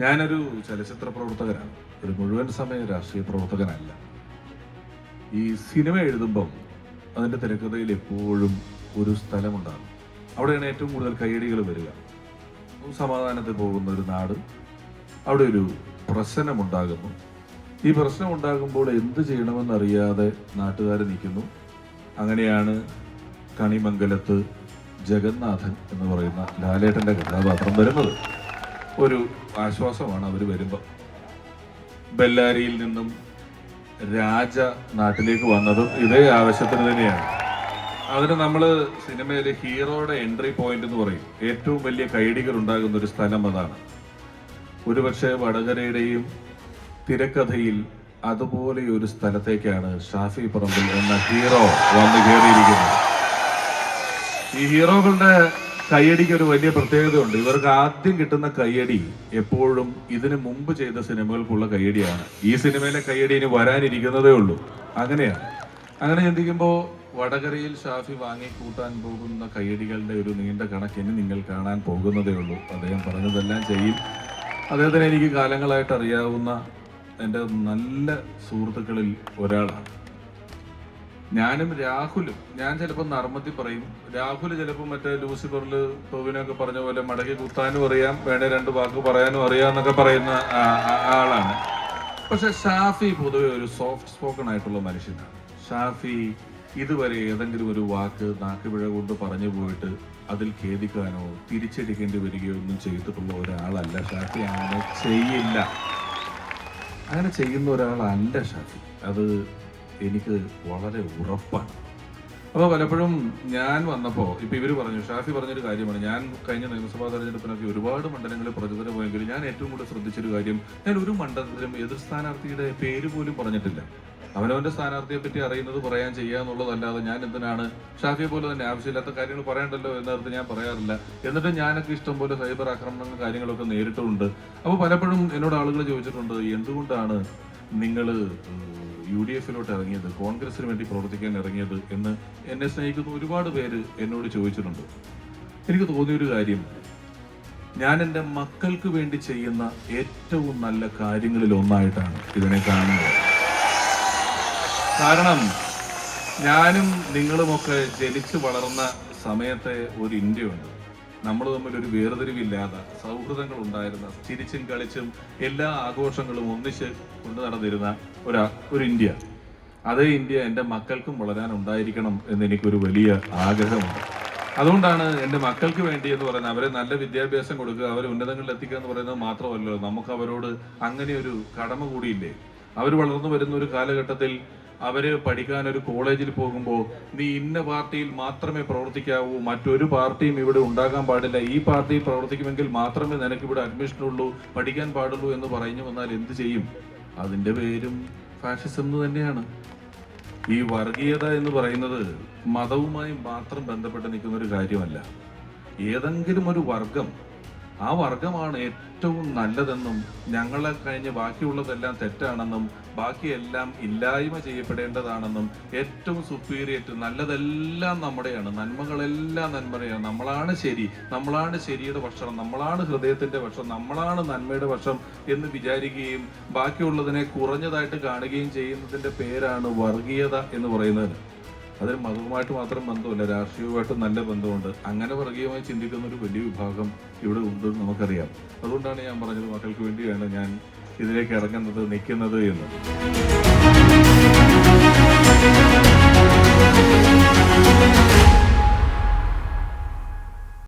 ഞാനൊരു ചലച്ചിത്ര പ്രവർത്തകനാണ്. ഒരു മുഴുവൻ സമയ രാഷ്ട്രീയ പ്രവർത്തകനല്ല. ഈ സിനിമ എഴുതുമ്പം അതിന്റെ തിരക്കഥയിൽ എപ്പോഴും ഒരു സ്ഥലമുണ്ടാകും. അവിടെയാണ് ഏറ്റവും കൂടുതൽ കയ്യടികൾ വരിക. സമാധാനത്തിൽ പോകുന്ന ഒരു നാട് അവിടെ ഒരു പ്രശ്നമുണ്ടാകുന്നു. ഈ പ്രശ്നം ഉണ്ടാകുമ്പോൾ എന്ത് ചെയ്യണമെന്നറിയാതെ നാട്ടുകാർ നിൽക്കുന്നു. അങ്ങനെയാണ് കണിമംഗലത്ത് ജഗന്നാഥൻ എന്ന് പറയുന്ന ലാലേട്ടന്റെ കഥാപാത്രം വരുന്നത്. ഒരു ആശ്വാസമാണ് അവർ വരുമ്പോൾ ബെല്ലാരിയിൽ നിന്നും രാജ നാട്ടിലേക്ക് വന്നതും ഇതേ ആവശ്യത്തിന് തന്നെയാണ്. അതിന് നമ്മൾ സിനിമയിലെ ഹീറോയുടെ എൻട്രി പോയിന്റ് എന്ന് പറയും. ഏറ്റവും വലിയ കൈഡികൾ ഉണ്ടാകുന്ന ഒരു സ്ഥലം അതാണ്. ഒരുപക്ഷെ വടകരയുടെയും തിരക്കഥയിൽ അതുപോലെ ഒരു സ്ഥലത്തേക്കാണ് ഷാഫി പറമ്പിൽ എന്ന ഹീറോ വന്നു കയറിയിരിക്കുന്നത്. ഈ ഹീറോകളുടെ കയ്യടിക്ക് ഒരു വലിയ പ്രത്യേകതയുണ്ട്. ഇവർക്ക് ആദ്യം കിട്ടുന്ന കയ്യടി എപ്പോഴും ഇതിനു മുമ്പ് ചെയ്ത സിനിമകൾക്കുള്ള കയ്യടിയാണ്. ഈ സിനിമയിലെ കയ്യടി ഇനി വരാനിരിക്കുന്നതേ ഉള്ളൂ. അങ്ങനെയാണ്. അങ്ങനെ ചിന്തിക്കുമ്പോൾ വടകരയിൽ ഷാഫി വാങ്ങി കൂട്ടാൻ പോകുന്ന കയ്യടികളുടെ ഒരു നീണ്ട കണക്കിന് നിങ്ങൾ കാണാൻ പോകുന്നതേ ഉള്ളൂ. അദ്ദേഹം പറഞ്ഞതെല്ലാം ചെയ്യും. അദ്ദേഹത്തിന് എനിക്ക് കാലങ്ങളായിട്ട് അറിയാവുന്ന എന്റെ നല്ല സുഹൃത്തുക്കളിൽ ഒരാളാണ്. ഞാനും രാഹുലും ഞാൻ ചിലപ്പോൾ നർമ്മത്തി പറയും. രാഹുൽ ചിലപ്പോൾ മറ്റേ ലൂസിഫറിൽ ടോവിനൊക്കെ പറഞ്ഞ പോലെ മടക്കി കുത്താനും അറിയാം വേണേ രണ്ട് വാക്ക് പറയാനും അറിയാം എന്നൊക്കെ പറയുന്ന ആളാണ്. പക്ഷെ ഷാഫി പൊതുവെ ഒരു സോഫ്റ്റ് സ്പോക്കൺ ആയിട്ടുള്ള മനുഷ്യനാണ്. ഷാഫി ഇതുവരെ ഏതെങ്കിലും ഒരു വാക്ക് നാക്കുപിഴ കൊണ്ട് പറഞ്ഞു പോയിട്ട് അതിൽ ഖേദിക്കാനോ തിരിച്ചടിക്കേണ്ടി വരികയോ ഒന്നും ചെയ്തിട്ടുള്ള ഒരാളല്ല ഷാഫി. അങ്ങനെ ചെയ്യില്ല. അങ്ങനെ ചെയ്യുന്ന ഒരാളല്ല ഷാഫി. അത് എനിക്ക് വളരെ ഉറപ്പാണ്. അപ്പോൾ പലപ്പോഴും ഞാൻ വന്നപ്പോൾ ഇപ്പൊ ഇവർ പറഞ്ഞു ഷാഫി പറഞ്ഞൊരു കാര്യമാണ്. ഞാൻ കഴിഞ്ഞ നിയമസഭാ തെരഞ്ഞെടുപ്പിനൊക്കെ ഒരുപാട് മണ്ഡലങ്ങളിൽ പ്രചോദനം പോയെങ്കിലും ഞാൻ ഏറ്റവും കൂടുതൽ ശ്രദ്ധിച്ചൊരു കാര്യം ഞാൻ ഒരു മണ്ഡലത്തിലും എതിർ സ്ഥാനാർത്ഥിയുടെ പേര് പോലും പറഞ്ഞിട്ടില്ല. അവനവന്റെ സ്ഥാനാർത്ഥിയെ പറ്റി അറിയുന്നത് പറയാൻ ചെയ്യുക എന്നുള്ളതല്ലാതെ ഞാൻ എന്തിനാണ് ഷാഫിയെ പോലെ തന്നെ ആവശ്യമില്ലാത്ത കാര്യങ്ങൾ പറയണ്ടല്ലോ എന്നർത്ഥം ഞാൻ പറയാറില്ല. എന്നിട്ട് ഞാനൊക്കെ ഇഷ്ടം പോലെ സൈബർ ആക്രമണങ്ങളും കാര്യങ്ങളൊക്കെ നേരിട്ടുണ്ട്. അപ്പോൾ പലപ്പോഴും എന്നോട് ആളുകൾ ചോദിച്ചിട്ടുണ്ട് എന്തുകൊണ്ടാണ് നിങ്ങൾ യു ഡി എഫിലോട്ട് ഇറങ്ങിയത് കോൺഗ്രസിന് വേണ്ടി പ്രവർത്തിക്കാൻ ഇറങ്ങിയത് എന്ന് എന്നെ സ്നേഹിക്കുന്ന ഒരുപാട് പേര് എന്നോട് ചോദിച്ചിട്ടുണ്ട്. എനിക്ക് തോന്നിയൊരു കാര്യം. ഞാൻ എന്റെ മക്കൾക്ക് വേണ്ടി ചെയ്യുന്ന ഏറ്റവും നല്ല കാര്യങ്ങളിൽ ഒന്നായിട്ടാണ് ഇതിനെ കാണുന്നത്. കാരണം ഞാനും നിങ്ങളുമൊക്കെ ജനിച്ചു വളർന്ന സമയത്തെ ഒരു ഇന്ത്യയുണ്ട്. നമ്മൾ തമ്മിൽ ഒരു വേർതിരിവില്ലാതെ സൗഹൃദങ്ങൾ ഉണ്ടായിരുന്ന ചിരിച്ചും കളിച്ചും എല്ലാ ആഘോഷങ്ങളും ഒന്നിച്ച് കൊണ്ടു നടന്നിരുന്ന ഒരു ഒരു ഇന്ത്യ. അതേ ഇന്ത്യ എന്റെ മക്കൾക്കും വളരാൻ ഉണ്ടായിരിക്കണം എന്ന് എനിക്കൊരു വലിയ ആഗ്രഹമുണ്ട്. അതുകൊണ്ടാണ് എന്റെ മക്കൾക്ക് വേണ്ടി എന്ന് പറയുന്നത് അവരെ നല്ല വിദ്യാഭ്യാസം കൊടുക്കുക അവരെ ഉന്നതങ്ങളിൽ എത്തിക്കുക എന്ന് പറയുന്നത് മാത്രമല്ലോ നമുക്ക് അവരോട് അങ്ങനെ ഒരു കടമ കൂടിയില്ലേ? അവർ വളർന്നു വരുന്ന ഒരു കാലഘട്ടത്തിൽ അവർ പഠിക്കാൻ ഒരു കോളേജിൽ പോകുമ്പോൾ നീ ഇന്ന പാർട്ടിയിൽ മാത്രമേ പ്രവർത്തിക്കാവൂ മറ്റൊരു പാർട്ടിയും ഇവിടെ ഉണ്ടാകാൻ പാടില്ല. ഈ പാർട്ടിയിൽ പ്രവർത്തിക്കുമെങ്കിൽ മാത്രമേ നിനക്ക് ഇവിടെ അഡ്മിഷൻ ഉള്ളൂ പഠിക്കാൻ പാടുള്ളൂ എന്ന് പറഞ്ഞു വന്നാൽ എന്ത് ചെയ്യും? അതിന്റെ പേരും ഫാഷിസം എന്ന് തന്നെയാണ്. ഈ വർഗീയത എന്ന് പറയുന്നത് മതവുമായി മാത്രം ബന്ധപ്പെട്ട് നിൽക്കുന്ന ഒരു കാര്യമല്ല. ഏതെങ്കിലും ഒരു വർഗം ആ വർഗമാണ് ഏറ്റവും നല്ലതെന്നും ഞങ്ങളെ കഴിഞ്ഞ് ബാക്കിയുള്ളതെല്ലാം തെറ്റാണെന്നും ബാക്കിയെല്ലാം ഇല്ലായ്മ ചെയ്യപ്പെടേണ്ടതാണെന്നും ഏറ്റവും സുപ്പീരിയറ്റ് നല്ലതെല്ലാം നമ്മുടെയാണ്. നന്മകളെല്ലാം നന്മയാണ് നമ്മളാണ് ശരി നമ്മളാണ് ശരിയുടെ പക്ഷം നമ്മളാണ് ഹൃദയത്തിന്റെ പക്ഷം നമ്മളാണ് നന്മയുടെ പക്ഷം എന്ന് വിചാരിക്കുകയും ബാക്കിയുള്ളതിനെ കുറഞ്ഞതായിട്ട് കാണുകയും ചെയ്യുന്നതിന്റെ പേരാണ് വർഗീയത എന്ന് പറയുന്നത്. അതിന് മതവുമായിട്ട് മാത്രം ബന്ധമില്ല രാഷ്ട്രീയവുമായിട്ട് നല്ല ബന്ധമുണ്ട്. അങ്ങനെ വർഗീയമായി ചിന്തിക്കുന്ന ഒരു വലിയ വിഭാഗം ഇവിടെ ഉണ്ടെന്ന് നമുക്കറിയാം. അതുകൊണ്ടാണ് ഞാൻ പറഞ്ഞത് മക്കൾക്ക് വേണ്ടിയാണ് ഞാൻ ഇതിലേക്ക് ഇറങ്ങുന്നത് നിൽക്കുന്നത് എന്ന്